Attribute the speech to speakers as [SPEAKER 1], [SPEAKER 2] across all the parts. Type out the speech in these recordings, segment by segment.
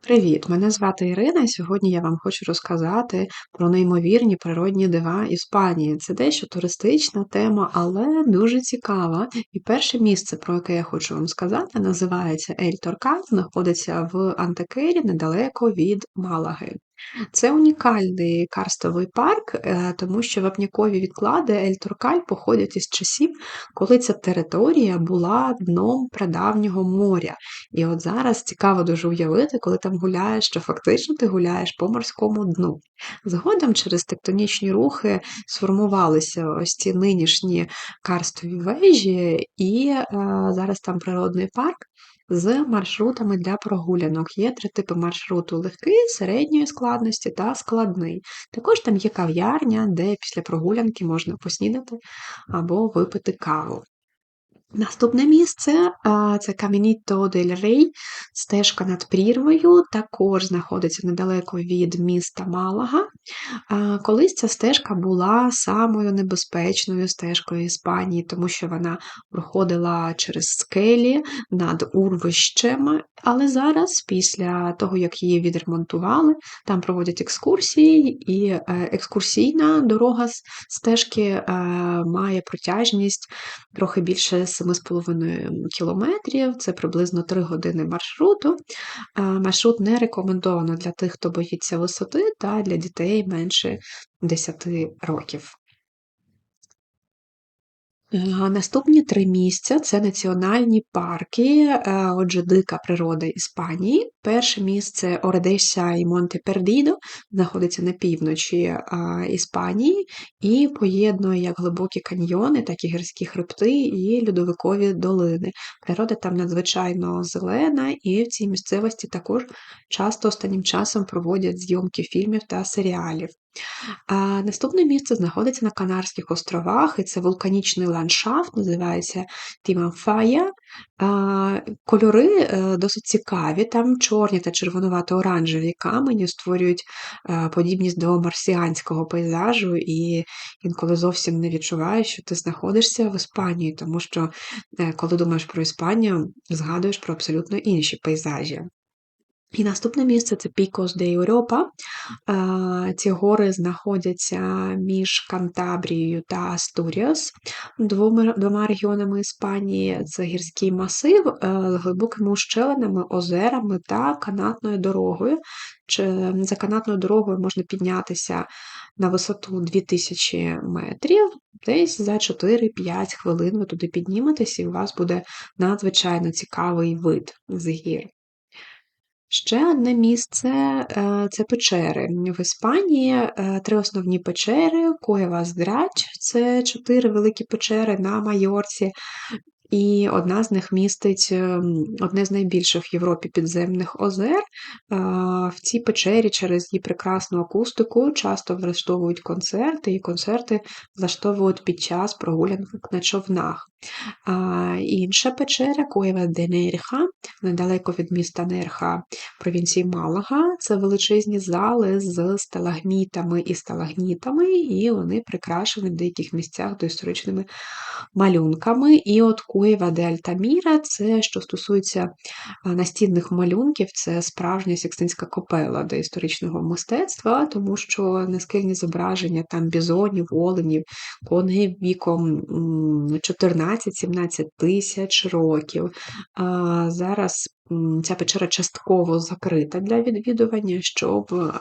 [SPEAKER 1] Привіт, мене звати Ірина, і сьогодні я вам хочу розказати про неймовірні природні дива Іспанії. Це дещо туристична тема, але дуже цікава. І перше місце, про яке я хочу вам сказати, називається Ель Торкан, знаходиться в Антекері недалеко від Малаги. Це унікальний карстовий парк, е, тому що вапнякові відклади Ель-Туркаль походять із часів, коли ця територія була дном прадавнього моря. І от зараз цікаво дуже уявити, коли там гуляєш, що фактично ти гуляєш по морському дну. Згодом через тектонічні рухи сформувалися ось ці нинішні карстові вежі, і е, зараз там природний парк з маршрутами для прогулянок. Є три типи маршруту: легкий, середньої складності та складний. Також там є кав'ярня, де після прогулянки можна поснідати або випити каву. Наступне місце це Камініто дель Рей, стежка над прірвою, також знаходиться недалеко від міста Малага. Колись ця стежка була самою небезпечною стежкою Іспанії, тому що вона проходила через скелі над урвищем, але зараз, після того, як її відремонтували, там проводять екскурсії, і е, екскурсійна дорога стежки е, має протяжність трохи більше 7,5 кілометрів, це приблизно 3 години маршруту. Е, маршрут не рекомендовано для тих, хто боїться висоти, та для дітей менше 10 років. Наступні три місця це національні парки, е, отже, дика природа Іспанії. Перше місце Оредеся і Монте Пердідо, знаходиться на півночі Іспанії і поєднує як глибокі каньйони, так і гірські хребти і льодовикові долини. Природа там надзвичайно зелена, і в цій місцевості також часто останнім часом проводять зйомки фільмів та серіалів. Наступне місце знаходиться на Канарських островах, і це вулканічний ландшафт, називається Тіманфая. Кольори е, досить цікаві, там чорні та червонувато-оранжеві камені створюють е, подібність до марсіанського пейзажу, і інколи зовсім не відчуваєш, що ти знаходишся в Іспанії, тому що, е, коли думаєш про Іспанію, згадуєш про абсолютно інші пейзажі. І наступне місце це Пікос де Європа. Ці гори знаходяться між Кантабрією та Астуріас, двома регіонами Іспанії. Це гірський масив е, з глибокими ущелинами, озерами та канатною дорогою. За канатною дорогою можна піднятися на висоту 2000 метрів, десь за 4-5 хвилин ви туди підніметесь, і у вас буде надзвичайно цікавий вид з гір. Ще одне місце е, це печери. В Іспанії е, три основні печери: Коєва Здрач це чотири великі печери на Майорці, і одна з них містить ем, одне з найбільших в Європі підземних озер. В цій печері через її прекрасну акустику часто влаштовують концерти, і концерти влаштовують під час прогулянок на човнах. Інша печера Коєва де Нерха, недалеко від міста Нерха провінції Малага. Це величезні зали з сталагмітами і сталагнітами, і вони прикрашені в деяких місцях доісторичними малюнками. І от Куєва де Альтаміра це що стосується настінних малюнків, це справжня Сікстинська копела до історичного мистецтва, тому що наскільні зображення там бізонів, оленів, коней віком 14-17 тисяч років. Зараз ця печера частково закрита для відвідування, щоб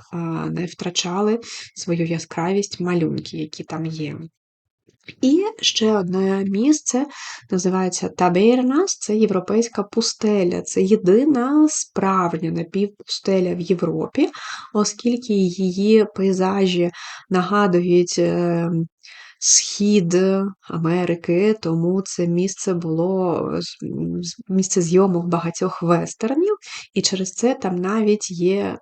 [SPEAKER 1] не втрачали свою яскравість малюнки, які там є. І ще одне місце називається Табернас, це європейська пустеля. Це єдина справжня напівпустеля в Європі, оскільки її пейзажі нагадують ем, схід Америки, тому це місце було місце зйомок багатьох вестернів, і через це там навіть є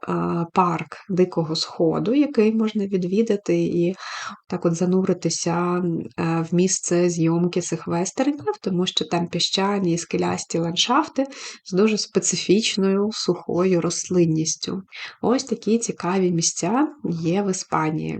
[SPEAKER 1] парк Дикого Сходу, який можна відвідати і так от зануритися в місце зйомки цих вестернів, тому що там піщані і скелясті ландшафти з дуже специфічною сухою рослинністю. Ось такі цікаві місця є в Іспанії.